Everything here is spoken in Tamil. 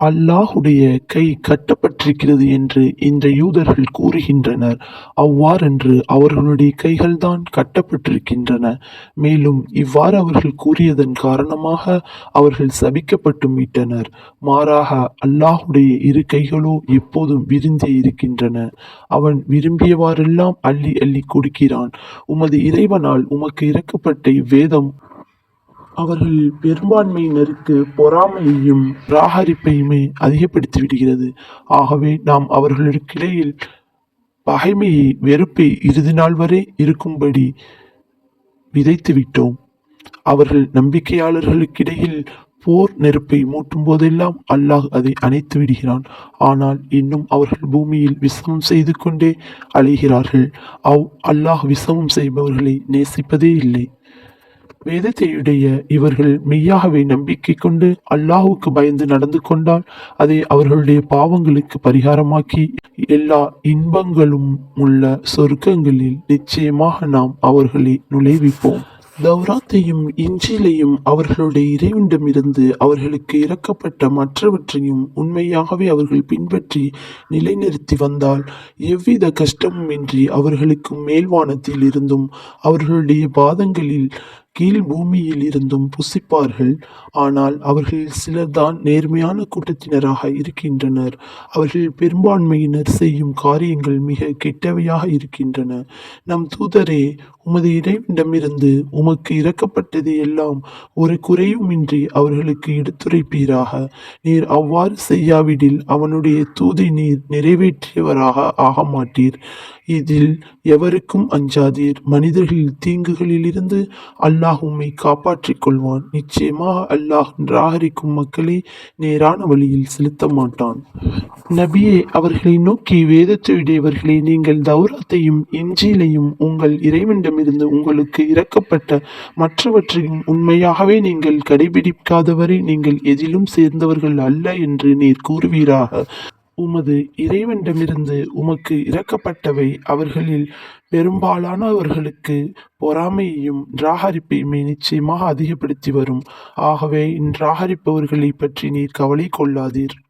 அல்லாஹுடைய கை கட்டப்பட்டிருக்கிறது என்று இந்த யூதர்கள் கூறுகின்றனர். அவ்வாறன்று அவர்களுடைய கைகள்தான் கட்டப்பட்டிருக்கின்றன. மேலும் இவ்வாறு அவர்கள் கூறியதன் காரணமாக அவர்கள் சபிக்கப்பட்டும் விட்டனர். மாறாக அல்லாஹுடைய இரு கைகளோ எப்போதும் விரிந்தே இருக்கின்றன. அவன் விரும்பியவாறெல்லாம் அள்ளி அள்ளி கொடுக்கிறான். உமது இறைவனால் உமக்கு இறக்கப்பட்ட இவ்வேதம் அவர்கள் பெரும்பான்மையினருக்கு பொறாமையையும் ராகரிப்பையுமே அதிகப்படுத்தி விடுகிறது. ஆகவே நாம் அவர்களுக்கிடையில் பகைமையை வெறுப்பை இறுதி நாள் வரை இருக்கும்படி விதைத்து விட்டோம். அவர்கள் நம்பிக்கையாளர்களுக்கிடையில் போர் நெருப்பை மூட்டும் போதெல்லாம் அல்லாஹ் அதை அணைத்து விடுகிறான். ஆனால் இன்னும் அவர்கள் பூமியில் விசமம் செய்து கொண்டே அழைகிறார்கள் அவ் அல்லாஹ் விசமம் செய்பவர்களை நேசிப்பதே இல்லை. வேதத்தையுடைய இவர்கள் மெய்யாகவே நம்பிக்கை கொண்டு அல்லாஹுக்கு பயந்து நடந்து கொண்டால் அதை அவர்களுடைய பாவங்களுக்கு பரிகாரமாக்கி எல்லா இன்பங்களும் உள்ள சொர்க்கங்களில் நிச்சயமாக நாம் அவர்களை நுழைவிப்போம். தௌராத்தையும் இஞ்சிலையும் அவர்களுடைய இறைவனிடமிருந்து அவர்களுக்கு இறக்கப்பட்ட மற்றவற்றையும் உண்மையாகவே அவர்கள் பின்பற்றி நிலைநிறுத்தி வந்தால் எவ்வித கஷ்டமும் இன்றி அவர்களுக்கு மேல்வானத்தில் இருந்தும் அவர்களுடைய பாதங்களில் கீழ் பூமியில் இருந்தும் புசிப்பார்கள். ஆனால் அவர்களில் சிலர்தான் நேர்மையான கூட்டத்தினராக இருக்கின்றனர். அவர்கள் பெரும்பான்மையினர் செய்யும் காரியங்கள் மிக கெட்டவையாக இருக்கின்றன. நம் தூதரே உமது இறைவனிடமிருந்து உமக்கு இறக்கப்பட்டது எல்லாம் ஒரு குறையுமின்றி அவர்களுக்கு எடுத்துரைப்பீராக. நீர் அவ்வாறு செய்யாவிடில் அவனுடைய தூதை நீர் நிறைவேற்றியவராக ஆக மாட்டீர் இதில் எவருக்கும் அஞ்சாதீர். மனிதர்கள் தீங்குகளிலிருந்து அல்லாஹ் உம்மை காப்பாற்றிக் கொள்வான் நிச்சயமாக அல்லாஹ் நிராகரிக்கும் மக்களை நேரான வழியில் செலுத்த மாட்டான். நபியே அவர்களை நோக்கி வேதத்தையுடையவர்களே நீங்கள் தௌராத்தையும் எஞ்சியிலையும் உங்கள் இறைவனிடமிருந்து உங்களுக்கு இறக்கப்பட்ட மற்றவற்றையும் உண்மையாகவே நீங்கள் கடைபிடிக்காதவரை நீங்கள் எதிலும் சேர்ந்தவர்கள் அல்ல என்று நீர் கூறுவீராக. உமது இறைவனிடமிருந்து உமக்கு இறக்கப்பட்டவை அவர்களில் பெரும்பாலானவர்களுக்கு பொறாமையையும் நிராகரிப்பையுமே நிச்சயமாக அதிகப்படுத்தி வரும். ஆகவே இந்நிராகரிப்பவர்களைப் பற்றி நீர் கவலை கொள்ளாதீர்.